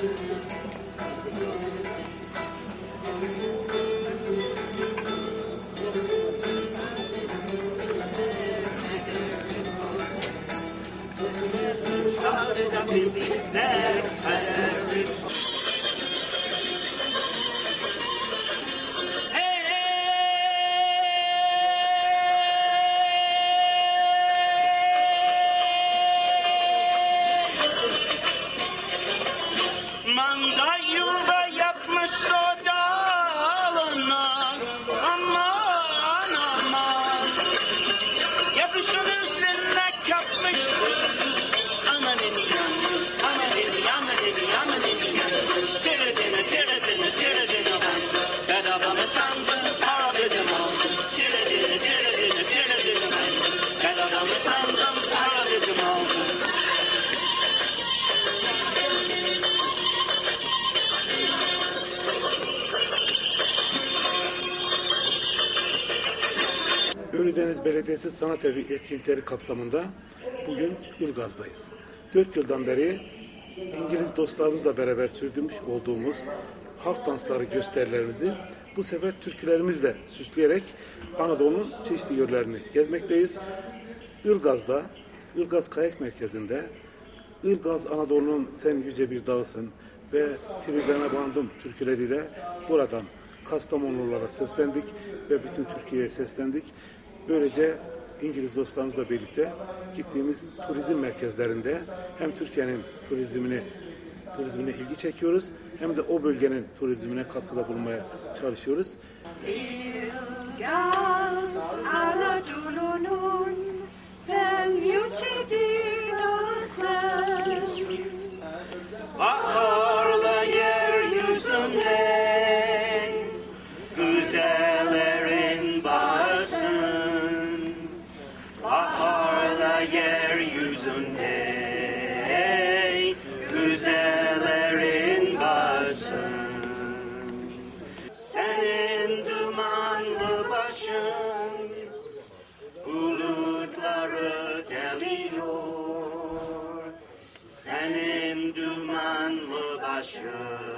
Sabrı da I'm dying. Ölüdeniz Belediyesi Sanat Evi etkinlikleri kapsamında bugün Ilgaz'dayız. 4 yıldan beri İngiliz dostlarımızla beraber sürdürmüş olduğumuz halk dansları gösterilerimizi bu sefer türkülerimizle süsleyerek Anadolu'nun çeşitli yörelerini gezmekteyiz. Ilgaz'da, Ilgaz Kayak Merkezi'nde Ilgaz Anadolu'nun sen yüce bir dağısın ve Tribüne bandım türküleriyle buradan Kastamonlulara seslendik ve bütün Türkiye'ye seslendik. Böylece İngiliz dostlarımızla birlikte gittiğimiz turizm merkezlerinde hem Türkiye'nin turizmini turizmine ilgi çekiyoruz hem de o bölgenin turizmine katkıda bulunmaya çalışıyoruz. Gaz Anadolu'nun Uzun hey güzellerin başı Senin dumanlı başın Bulutları deliyor. Senin dumanlı başın